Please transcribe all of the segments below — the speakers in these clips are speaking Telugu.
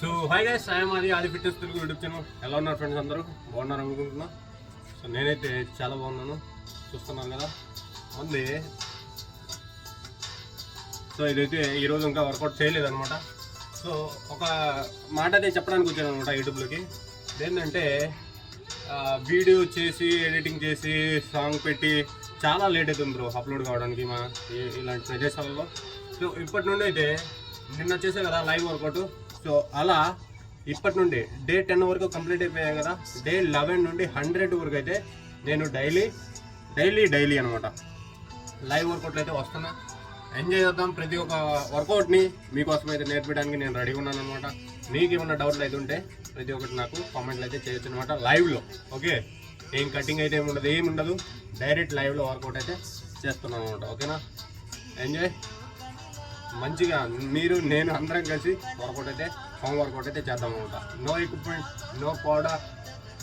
సో హై గైస్ ఐఎమ్ అది ఆది ఫిట్నెస్ తెలుగు యూట్యూబ్ ఛానల్ ఎలా ఉన్నారు ఫ్రెండ్స్ అందరూ. బాగున్నారు అనుకుంటున్నా? సో నేనైతే చాలా బాగున్నాను. చూస్తున్నాను కదా? ఉంది. సో ఇదైతే ఈరోజు ఇంకా వర్కౌట్ చేయలేదన్నమాట. సో ఒక మాట అయితే చెప్పడానికి వచ్చాను అనమాట యూట్యూబ్లోకి ఏంటంటే వీడియో చేసి ఎడిటింగ్ చేసి సాంగ్ పెట్టి చాలా లేట్ అవుతుంది బ్రో అప్లోడ్ కావడానికి మా ఇలాంటి ప్రదేశాలలో. సో ఇప్పటి నుండి అయితే నిన్న వచ్చేసే కదా లైవ్ వర్కౌట్ సో అలా ఇప్పటి నుండి డే టెన్ వరకు కంప్లీట్ అయిపోయాయి కదా. డే లెవెన్ నుండి హండ్రెడ్ వరకు అయితే నేను డైలీ డైలీ డైలీ అనమాట లైవ్ వర్కౌట్లు అయితే వస్తున్నా. ఎంజాయ్ చేద్దాం ప్రతి ఒక్క వర్కౌట్ని మీకోసం అయితే నేర్పించడానికి నేను రెడీగా ఉన్నాను అనమాట మీకు ఏమన్నా డౌట్లు అయితే ఉంటే ప్రతి ఒక్కటి నాకు కామెంట్లు అయితే చేయొచ్చు అనమాట లైవ్లో ఓకే ఏం కటింగ్ అయితే ఏమి ఉండదు ఏమి ఉండదు డైరెక్ట్ లైవ్లో వర్కౌట్ అయితే చేస్తున్నాను అనమాట ఓకేనా ఎంజాయ్ మంచిగా మీరు నేను అందరం కలిసి వర్కౌట్ అయితే హోమ్ వర్కౌట్ అయితే చేద్దాం అనమాట no equipment no powder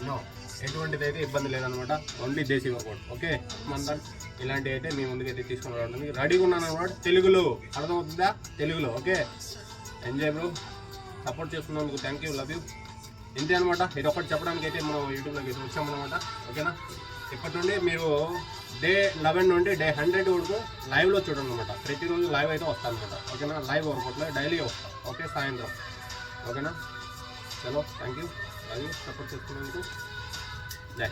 no ఎటువంటిది అయితే ఇబ్బంది లేదనమాట ఓన్లీ దేశీ వర్కౌట్ ఓకే మన ఇలాంటివి అయితే మీ ముందుకు అయితే తీసుకుని రావడానికి రెడీగా ఉన్నాను అనమాట తెలుగులో అర్థమవుతుందా? తెలుగులో ఓకే ఎంజాయ్ బ్రో సపోర్ట్ చేస్తున్నందుకు థ్యాంక్ యూ లవ్ యూ ఇంతే అనమాట ఇది ఒకటి చెప్పడానికి అయితే మనం యూట్యూబ్లోకి అయితే వచ్చామన్నమాట. ఓకేనా ఇప్పటి నుండి మీరు డే లెవెన్ నుండి డే హండ్రెడ్ వరకు లైవ్లో చూడండి అనమాట ప్రతిరోజు లైవ్ అయితే వస్తాను అనమాట ఓకేనా? లైవ్ వర్కౌట్లో డైలీ వస్తాను. ఓకే సాయంత్రం. ఓకేనా? చలో థ్యాంక్ యూ. అది సపోర్ట్ చేస్తున్నందుకు జై